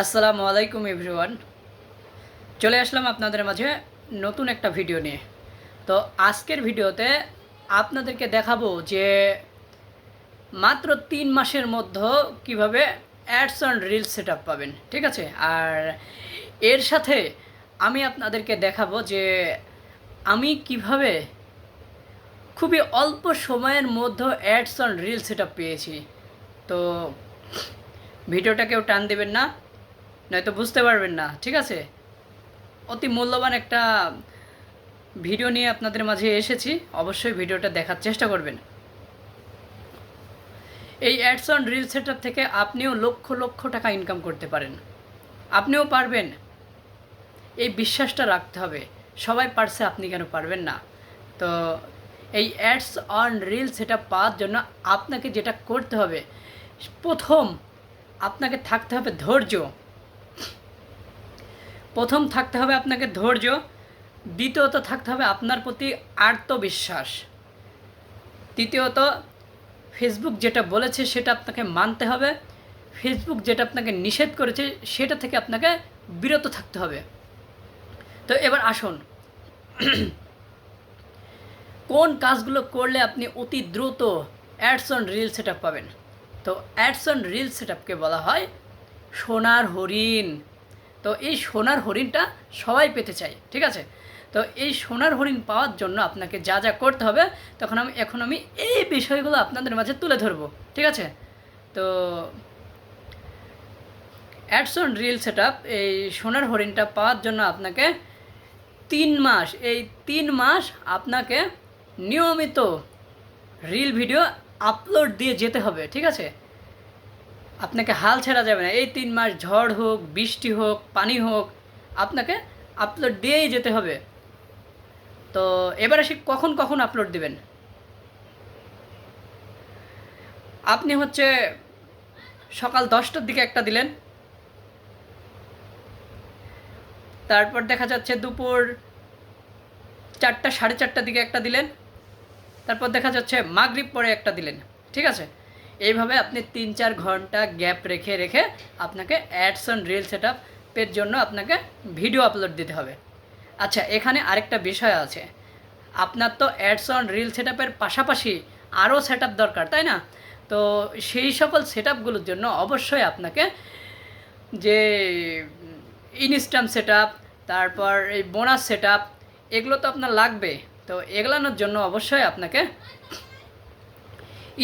আসসালামু আলাইকুম এভরিওয়ান। চলে আসলাম আপনাদের মাঝে নতুন একটা ভিডিও নিয়ে। তো আজকের ভিডিওতে আপনাদেরকে দেখাবো যে মাত্র তিন মাসের মধ্যে কীভাবে অ্যাডস অন রিলস সেট পাবেন, ঠিক আছে? আর এর সাথে আমি আপনাদেরকে দেখাবো যে আমি কীভাবে খুবই অল্প সময়ের মধ্যে অ্যাডস অন রিল সেট পেয়েছি। তো ভিডিওটা কেউ টান দেবেন না। নয়তো বুঝতে পারবেন না, ঠিক আছে? অতি মূল্যবান একটা ভিডিও নিয়ে আপনাদের মাঝে এসেছি, অবশ্যই ভিডিওটা দেখার চেষ্টা করবেন। এই অ্যাডস অন রিল সেট থেকে আপনিও লক্ষ লক্ষ টাকা ইনকাম করতে পারেন। আপনিও পারবেন। এই বিশ্বাসটা রাখতে হবে। সবাই পারছে, আপনি কেন পারবেন না? তো এই অ্যাডস অন রিল সেটা পাওয়ার জন্য আপনাকে যেটা করতে হবে, প্রথম আপনাকে থাকতে হবে ধৈর্য। প্রথম থাকতে হবে আপনাকে ধৈর্য, দ্বিতীয়ত থাকতে হবে আপনার প্রতি আত্মবিশ্বাস, তৃতীয়ত ফেসবুক যেটা বলেছে সেটা আপনাকে মানতে হবে ফেসবুক যেটা আপনাকে নিষেধ করেছে সেটা থেকে আপনাকে বিরত থাকতে হবে। তো এবার আসুন, কোন কাজগুলো করলে আপনি অতি দ্রুত অ্যাডস অন রিল সেট পাবেন? তো অ্যাডস অন রিল সেট বলা হয় সোনার হরিণ। তো এই সোনার হরিণটা সবাই পেতে চাই ঠিক আছে? তো এই সোনার হরিণ পাওয়ার জন্য আপনাকে যা যা করতে হবে, তখন আমি, এখন আমি এই বিষয়গুলো আপনাদের মাঝে তুলে ধরবো, ঠিক আছে? তো অ্যাডস অন রিল সেট এই সোনার হরিণটা পাওয়ার জন্য আপনাকে তিন মাস, এই তিন মাস আপনাকে নিয়মিত রিল ভিডিও আপলোড দিয়ে যেতে হবে, ঠিক আছে? আপনাকে হাল ছেড়া যাবে না। এই তিন মাস ঝড় হোক, বৃষ্টি হোক, পানি হোক, আপনাকে আপলোড দিয়েই যেতে হবে। তো এবার আসি কখন কখন আপলোড দিবেন? আপনি হচ্ছে সকাল দশটার দিকে একটা দিলেন। তারপর দেখা যাচ্ছে দুপুর চারটা, সাড়ে চারটার দিকে একটা দিলেন। তারপর দেখা যাচ্ছে মাগরিব পরে একটা দিলেন। ঠিক আছে? এইভাবে আপনি তিন চার ঘণ্টা গ্যাপ রেখে রেখে আপনাকে অ্যাডস অন রিল সেট আপের জন্য আপনাকে ভিডিও আপলোড দিতে হবে। আচ্ছা এখানে আরেকটা বিষয় আছে। আপনার তো অ্যাডস অন রিল সেট আপের পাশাপাশি আরও সেট দরকার, তাই না? তো সেই সকল সেট আপগুলোর জন্য অবশ্যই আপনাকে যে ইনস্টাম সেট তারপর এই বোনাস সেট এগুলো তো আপনার লাগবে। তো এগুলানোর জন্য অবশ্যই আপনাকে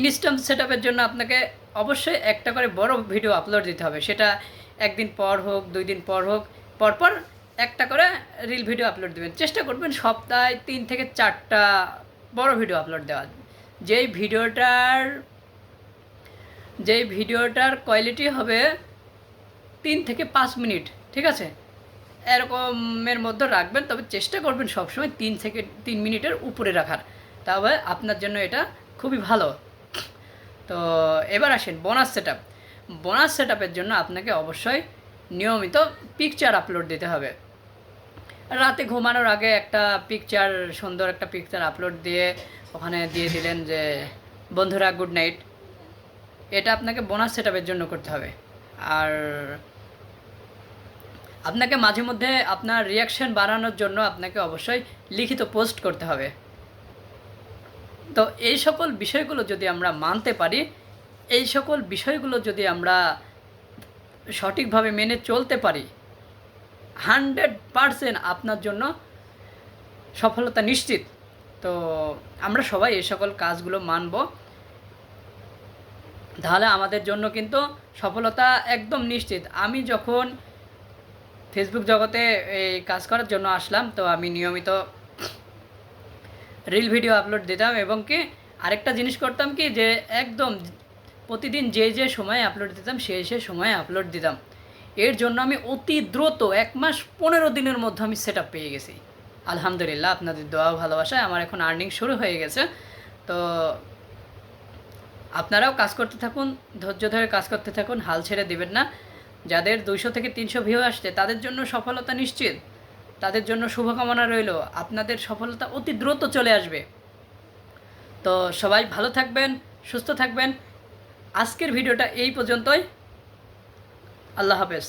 ইনস্টাম সেট জন্য আপনাকে অবশ্যই একটা করে বড় ভিডিও আপলোড দিতে হবে। সেটা একদিন পর হোক, দুই দিন পর হোক, পরপর একটা করে রিল ভিডিও আপলোড দেবেন। চেষ্টা করবেন সপ্তাহে তিন থেকে চারটা বড় ভিডিও আপলোড দেওয়ার। যেই ভিডিওটার যেই ভিডিওটার কোয়ালিটি হবে তিন থেকে পাঁচ মিনিট, ঠিক আছে? এরকমের মধ্যে রাখবেন, তবে চেষ্টা করবেন সবসময় তিন থেকে তিন মিনিটের উপরে রাখার। তবে আপনার জন্য এটা খুবই ভালো। তো এবার আসেন bonus set up bonus set আপের জন্য আপনাকে অবশ্যই নিয়মিত পিকচার আপলোড দিতে হবে। রাতে ঘুমানোর আগে একটা পিকচার সুন্দর একটা পিকচার আপলোড দিয়ে ওখানে দিয়ে দিলেন যে, বন্ধুরা গুড নাইট এটা আপনাকে বোনাস সেট জন্য করতে হবে। আর আপনাকে মাঝে মধ্যে আপনার রিয়াকশন বাড়ানোর জন্য আপনাকে অবশ্যই লিখিত পোস্ট করতে হবে। তো এই সকল বিষয়গুলো যদি আমরা মানতে পারি, এই সকল বিষয়গুলো যদি আমরা সঠিকভাবে মেনে চলতে পারি, হান্ড্রেড পারসেন্ট আপনার জন্য সফলতা নিশ্চিত। তো আমরা সবাই এই সকল কাজগুলো মানব। তাহলে আমাদের জন্য কিন্তু সফলতা একদম নিশ্চিত। আমি যখন ফেসবুক জগতে এই কাজ করার জন্য আসলাম, তো আমি নিয়মিত রিল ভিডিও আপলোড দিতাম এবং কি আরেকটা জিনিস করতাম কি যে একদম প্রতিদিন যে যে সময়ে আপলোড দিতাম সেই সে সময়ে আপলোড দিতাম। এর জন্য আমি অতি দ্রুত এক মাস পনেরো দিনের মধ্যে আমি সেট পেয়ে গেছি। আলহামদুলিল্লাহ, আপনাদের দোয়া ভালোবাসায় আমার এখন আর্নিং শুরু হয়ে গেছে। তো আপনারাও কাজ করতে থাকুন, ধৈর্য ধরে কাজ করতে থাকুন, হাল ছেড়ে দেবেন না। যাদের দুইশো থেকে তিনশো ভিউ আসছে, তাদের জন্য সফলতা নিশ্চিত। তাদের জন্য শুভকামনা রইল। আপনাদের সফলতা অতি দ্রুত চলে আসবে। তো সবাই ভালো থাকবেন, সুস্থ থাকবেন। আজকের ভিডিওটা এই পর্যন্তই। আল্লাহ হাফেজ।